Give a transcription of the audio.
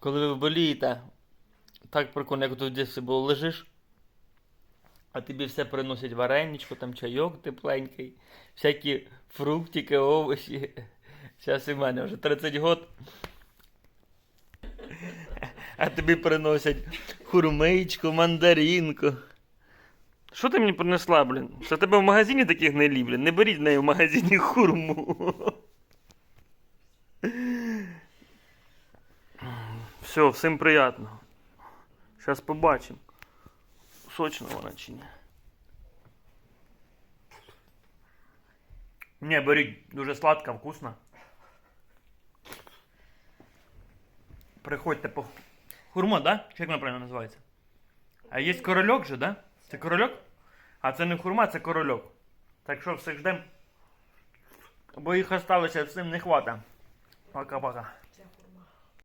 Коли ви болієте, так прикольно, як тут десь було лежиш, а тобі все приносять вареничко, там чайок тепленький, всякі фруктики, овочі. Зараз в мене вже 30 год. А тобі приносять хурмичку, мандаринку. Що ти мені принесла, блін? Це тебе в магазині таких не блін? Не беріть в неї в магазині хурму. Все, всім приятного. Зараз побачимо. Сочна вона чи ні. Не, беріть, дуже сладка, вкусна. Приходьте по. Хурма, да? Чи як вона правильно називається? А є корольок же, да? Це корольок? А це не хурма, це корольок. Так що всіх ждем. Бо їх осталося всім не хвата. Пока-пока.